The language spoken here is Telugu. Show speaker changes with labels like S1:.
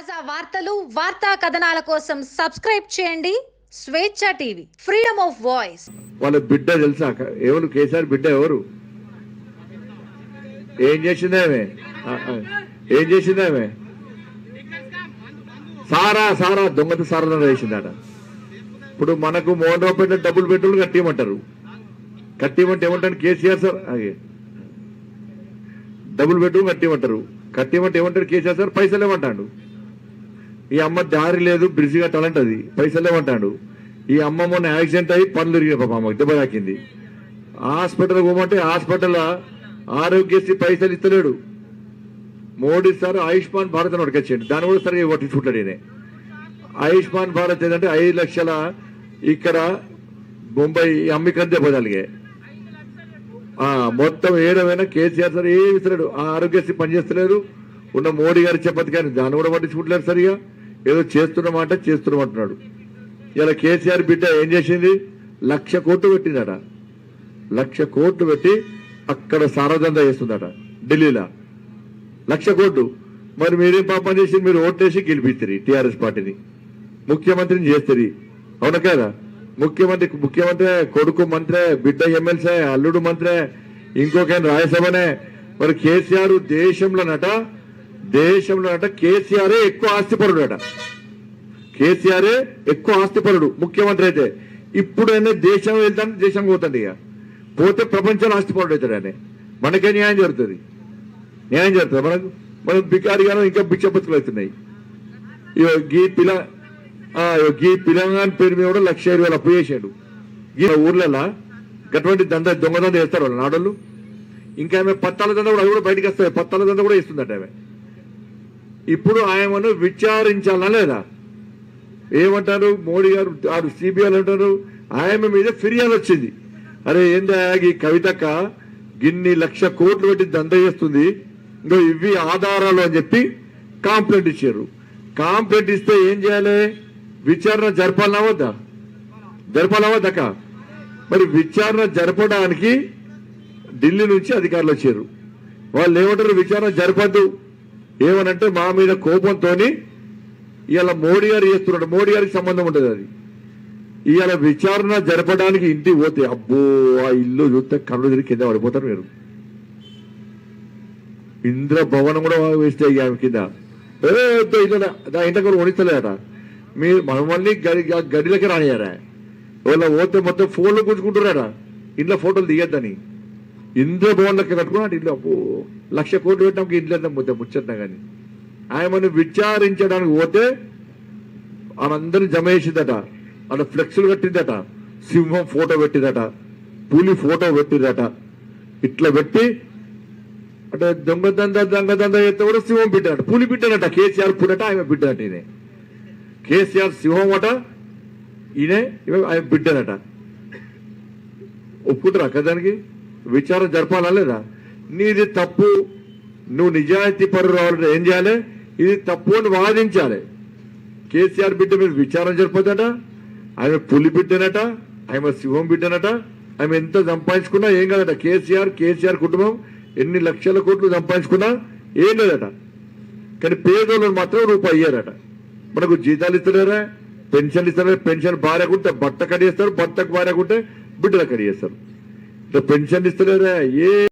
S1: తాజా వార్తలు వార్తా కథనాల కోసం సబ్స్క్రైబ్ చేయండి. స్వేచ్ఛ టీవీ ఫ్రీడమ్ ఆఫ్ వాయిస్.
S2: వాళ్ళ బిడ్డ తెలుసా? ఎవరు? కేసీఆర్ బిడ్డ ఎవరు? ఏం చేసిందేమే ఏం చేసిందేమే సారా సారా దొంగత సారా వేసిందట. ఇప్పుడు మనకు మోహన్ రావు పేట డబ్బులు పెట్టులు కట్టిమంటారు. కట్టిమంటే ఏమంటారు? కేసీఆర్ సార్ అగే. డబ్బులు పెట్టు కట్టియమంటారు కట్టియమంటే ఏమంటారు? కేసీఆర్ సార్? పైసలు ఏమంటాడు ఈ అమ్మ దారి లేదు బ్రిడ్జి కట్టాలంటది పైసలు ఏమంటాడు ఈ అమ్మ మొన్న యాక్సిడెంట్ అయ్యి పనులు ఇరిగిన పాప అమ్మకి దెబ్బ తాకింది. హాస్పిటల్ పోమంటే హాస్పిటల్ ఆరోగ్యశ్రీ పైసలు ఇస్తలేడు. మోడీ సార్ ఆయుష్మాన్ భారత్ అని ఒకటికొచ్చాడు దాన్ని కూడా సరిగా పట్టించుకుంటాడు ఈయన. ఆయుష్మాన్ భారత్ ఏంటంటే ఐదు లక్షల ఇక్కడ ముంబై అమ్మికని దెబ్బ మొత్తం ఏడమైనా కేసీఆర్ సార్ ఏమి ఇస్తలేడు. ఆ ఆరోగ్యశ్రీ పనిచేస్తలేరు. ఉన్న మోడీ గారు చెప్పదు కానీ దాన్ని కూడా పట్టించుకుంటలేరు సరిగా. ఏదో చేస్తున్నామంటే చేస్తున్నామంటున్నాడు. ఇలా కేసీఆర్ బిడ్డ ఏం చేసింది? లక్ష కోట్లు పెట్టిందట. లక్ష కోట్లు పెట్టి అక్కడ సారదందా చేస్తుందట ఢిల్లీలో. లక్ష కోట్లు. మరి మీరేం పాపం చేసి మీరు ఓట్లేసి గెలిపిస్తారు టీఆర్ఎస్ పార్టీని. ముఖ్యమంత్రిని చేస్తారు. అవునా కదా? ముఖ్యమంత్రి ముఖ్యమంత్రి కొడుకు మంత్రే బిడ్డ ఎమ్మెల్సే అల్లుడు మంత్రే ఇంకొక రాజ్యసభనే మరి కేసీఆర్ దేశంలోనట దేశంలో దేశంలోనట కేసీఆరే ఎక్కువ ఆస్తిపరుడు అట కేసీఆరే ఎక్కువ ఆస్తిపరుడు ముఖ్యమంత్రి అయితే. ఇప్పుడైనా దేశం వెళ్తాను దేశం పోతాడు ఇక. పోతే ప్రపంచంలో ఆస్తిపరుడు అవుతాడు ఆయన. మనకే న్యాయం జరుగుతుంది. న్యాయం జరుగుతుంది. మనకు మనం బికారిగాను ఇంకా బిచ్చ అవుతున్నాయి. ఇగో గీ పిల గీ పిలంగాన్ పేరు మీద కూడా లక్ష ఇరవై అప్పు చేసాడు. ఈ ఊర్లలో అటువంటి దంద దొంగ దంద వేస్తారు వాళ్ళు నాడోళ్ళు. ఇంకా ఆమె పత్తాల దంద కూడా అది కూడా బయటకు వస్తాయి. పత్తాల దంద కూడా ఇస్తుందట ఆమె. ఇప్పుడు ఆయనను విచారించాలా లేదా ఏమంటారు? మోడీ గారు ఆరు సిబిఐలు అంటారు. ఆయన మీద ఫిర్యాదు వచ్చింది. అరే ఏందా ఈ కవితక్క? గిన్ని లక్ష కోట్లు పెట్టి దంద చేస్తుంది. ఇంకో ఇవి ఆధారాలు అని చెప్పి కాంప్లైంట్ ఇచ్చారు. కాంప్లైంట్ ఇస్తే ఏం చేయాలి? విచారణ జరపాలనా వద్దా? జరపాలా వద్దక మరి విచారణ జరపడానికి ఢిల్లీ నుంచి అధికారులు వచ్చారు. వాళ్ళు ఏమంటారు? విచారణ జరపద్దు. ఏమనంటే మా మీద కోపంతోని ఇవాళ మోడీ గారు చేస్తున్నాడు. మోడీ గారికి సంబంధం ఉంటుంది అది. ఇవాళ విచారణ జరపడానికి ఇంటికి పోతే అబ్బో ఆ ఇల్లు చూస్తే కళ్ళు తిరిగి కింద పడిపోతారు మీరు. ఇంద్ర భవనం కూడా వేస్తే ఆమె కింద. ఏ వద్దు ఇట్లా దా ఇంట కూడా వణిస్తలేట మీరు మనమల్ని గడి గడిలోకి రానియారా వాళ్ళ పోతే మొత్తం ఫోన్లు గుంజుకుంటున్నారా? ఇంట్లో ఫోటోలు దిగద్దని. ఇంద్ర భవన్లకి కట్టుకున్నాడు ఇల్లు. అబ్బో లక్ష కోట్లు పెట్టడానికి ఇంట్లో ఎంత ముద్ద ముచ్చట్నా కానీ. ఆయనను విచారించడానికి పోతే ఆనందరిని జమ చేసిందట ఆడ ఫ్లెక్స్లు కట్టిందట. సింహం ఫోటో పెట్టిందట. పులి ఫోటో పెట్టిందట. ఇట్లా పెట్టి అంటే దొంగ దంద దొంగ దంద చేస్తే కూడా సింహం బిడ్డట పులి బిడ్డనట కేసీఆర్ పుడట ఆమె బిడ్డనట ఈయన. కేసీఆర్ సింహం అట ఈయన ఆమె ఆయన బిడ్డనట ఒప్పుకుంటారా కదానికి విచారణ జరపాలా లేదా? నీది తప్పు నువ్వు నిజాయితీ పరు రావాలంటే ఏం చేయాలి? ఇది తప్పు అని వాదించాలి. కేసీఆర్ బిడ్డ మీద విచారణ జరపదట ఆమె పులి బిడ్డనట ఆమె సింహం బిడ్డనట ఆమె ఎంత సంపాదించుకున్నా ఏం కాదట. కేసీఆర్ కేసీఆర్ కుటుంబం ఎన్ని లక్షల కోట్లు సంపాదించుకున్నా ఏం లేదట. కానీ పేదోళ్ళని మాత్రం రూపాయి అయ్యారట మనకు జీతాలు ఇస్తలేరా? పెన్షన్ ఇస్తారా పెన్షన్ భార్యకుంటే భర్త కడిగేస్తారు భర్తకు భార్యకుంటే బిడ్డలు కడిగేస్తారు. పెన్షన్ ఇస్తలేరా ఏ